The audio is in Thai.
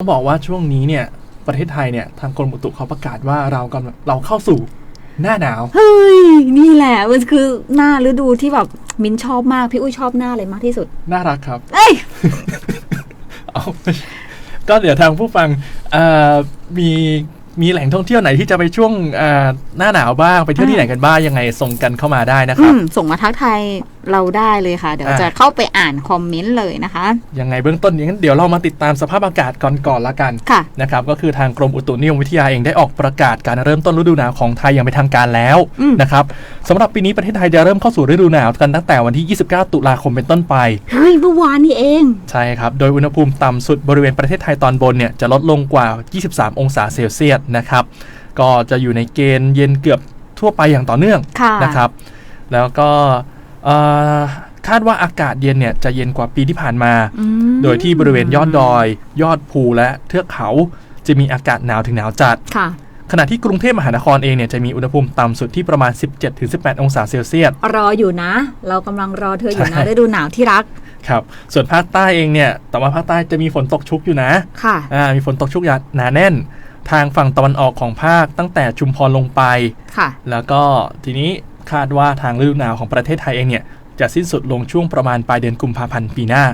ต้องบอกว่าช่วงนี้เนี่ยประเทศไทยเนี่ยทางกรมอุตุเขาประกาศว่าเรากำลังเราเข้าสู่หน้าหนาว เฮ้ย นี่แหละมันคือหน้าฤดูที่แบบมิ้นชอบมาก พี่อุ้ยชอบหน้าอะไรมากที่สุด น่ารักครับ เอ้ย เอาก็เดี๋ยวทางผู้ฟังเอ่อมีมีแหล่งท่องเที่ยวไหนที่จะไปช่วงเอ่อหน้าหนาวบ้างไปเที่ยวที่ไหนกันบ้างยังไงส่งกันเข้ามาได้นะคอืรับ มส่งมาทักทาย เราได้เลยค่ะ เดี๋ยวอะจะเข้าไปอ่านคอมเมนต์เลยนะคะ ยังไงเบื้องต้นอย่างนั้นเดี๋ยวเรามาติดตามสภาพอากาศก่อนก่อนละกันค่ะนะครับก็คือทางกรมอุตุนิยมวิทยาเองได้ออกประกาศการเริ่มต้นฤดูหนาวของไทยอย่างเป็นทางการแล้วอืมนะครับสำหรับปีนี้ประเทศไทยจะเริ่มเข้าสู่ฤดูหนาวกันตั้งแต่วันที่ 29 ตุลาคมเป็นต้นไปเฮ้ยเมื่อวานนี่เอง ใช่ครับ โดยอุณหภูมิต่ำสุดบริเวณประเทศไทยตอนบนเนี่ยจะลดลงกว่า 23 องศาเซลเซียสนะครับก็จะอยู่ในเกณฑ์เย็นเกือบทั่วไปอย่างต่อเนื่องค่ะนะครับ แล้วก็เอ่อ คาดว่าอากาศเย็นเนี่ยจะเย็นกว่าปีที่ผ่านมาอืมโดยที่บริเวณยอดดอย ยอดภูและเทือกเขาจะมีอากาศหนาวถึงหนาวจัดค่ะขณะที่กรุงเทพมหานครเองเนี่ยจะมีอุณหภูมิต่ำสุดที่ประมาณ 17-18 องศาเซลเซียส รออยู่นะ เรากำลังรอเธออยู่นะใช่ฤดูหนาวที่รัก ครับ ส่วนภาคใต้เองเนี่ยแต่ว่าภาคใต้จะมีฝนตกชุกอยู่นะ ค่ะอ่ามีฝนตกชุกหนาแน่น ทางฝั่งตะวันออกของภาคตั้งแต่ชุมพรลงไป ค่ะ แล้วก็ทีนี้ คาดว่าทางฤดูหนาวของประเทศไทยเองเนี่ยจะสิ้นสุดลงช่วงประมาณปลายเดือนกุมภาพันธ์ปีหน้า